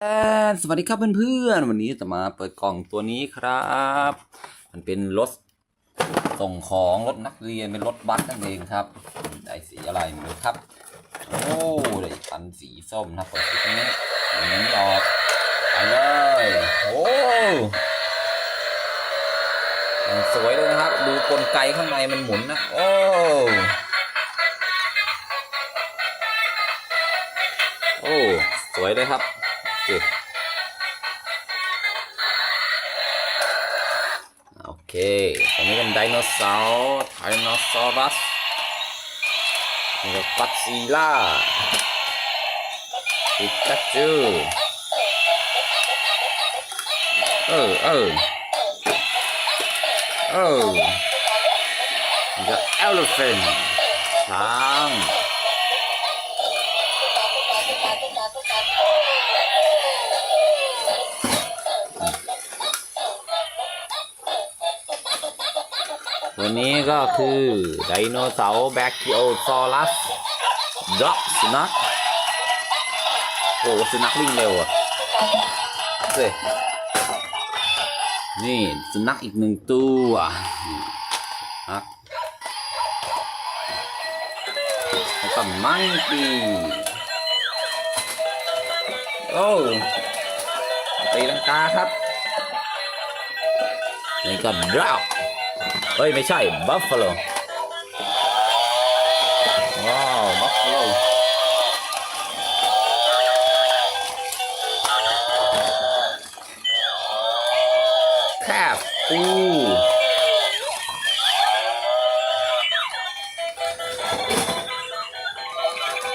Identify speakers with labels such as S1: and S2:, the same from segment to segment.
S1: สวัสดีครับเพื่อนๆวันนี้จะมาเปิดกล่องตัวนี้ครับ มันเป็นรถส่งของรถนักเรียนเป็นรถบัสนั่นเองครับได้สีอะไรไม่รู้ครับ โอ้ได้อันสีส้มนะเปิดที่ตรงนี้อันนี้ออกไปเลยโอ้สวยเลยนะครับ ดูกลไกข้างในมันหมุนนะโอ้โอ้สวยเลยครับ โอเคตรงนี้เป็นไดโนเสาร์ไทรนซอรัสนี่ก็กัดซีล่าปิกาจูเออเออเออนี่ก็เอลเฟนช้าง วันนี้ก็คือไดโนเสาร์แบคทีโอซอรัสด็อกสุนัขโอ้สุนัขวิ่งเร็วอะเฮ้ยนี่สุนัขอีกหนึ่งตัวนักแล้วก็มังกี้โอ้ตีลังกาครับนี่ก็ดราว เฮ้ย ไม่ใช่บัฟฟาโลว้าวบัฟฟาโลแคบปู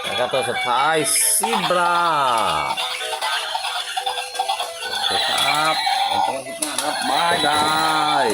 S1: แล้วก็ตัวสุดท้ายซีบราโอเคครับขอบคุณมากครับบายบาย